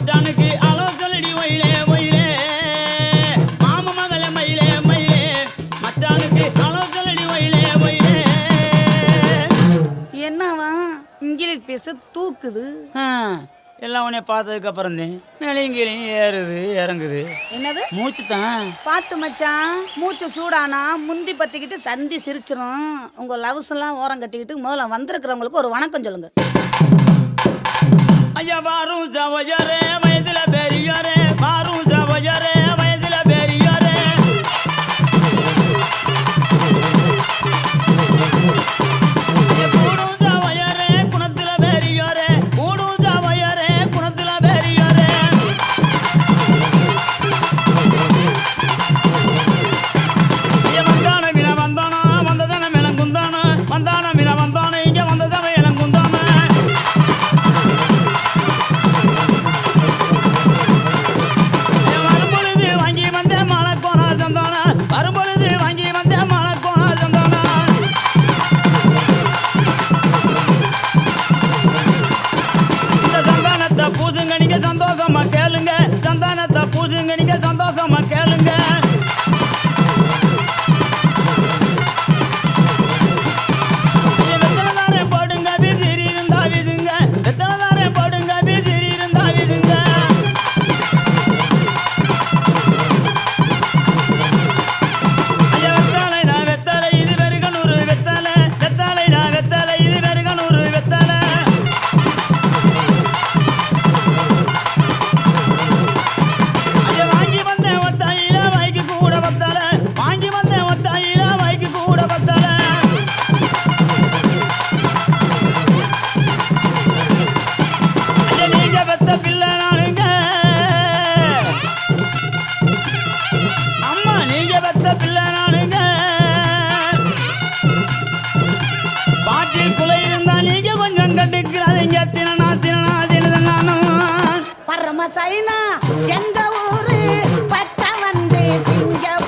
மச்சானுக்கு ஆலோசனடி ஒயிலே ஒயிலே. மாம மகள மயிலே மயிலே. மச்சானுக்கு ஆலோசனடி ஒயிலே ஒயிலே. என்னவா? இங்கிலீஷ் பேச தூக்குது. எல்லாம் உன்னை பார்த்ததுக்கு அப்புறம் மேலையும் கீழையும் ஏறுது இறங்குது. என்னது? மூச்சு தான் பார்த்து மச்சான் மூச்சு சூடானா முந்தி பற்றிக்கிட்டு சந்தி சிரிச்சிரும். உங்கள் லவ்ஸ் ஓரம் கட்டிக்கிட்டு முதல்ல வந்திருக்கிறவங்களுக்கு ஒரு வணக்கம் சொல்லுங்கள் ஐயா வாரும் ஜவையரே வயதில் பெரியரே வாரும் ஜவையரே பூசுங்க நீங்க சந்தோஷமா கேளுங்க. சைனா எந்த ஊரு? பட்ட வந்து சிங்கப்பூர்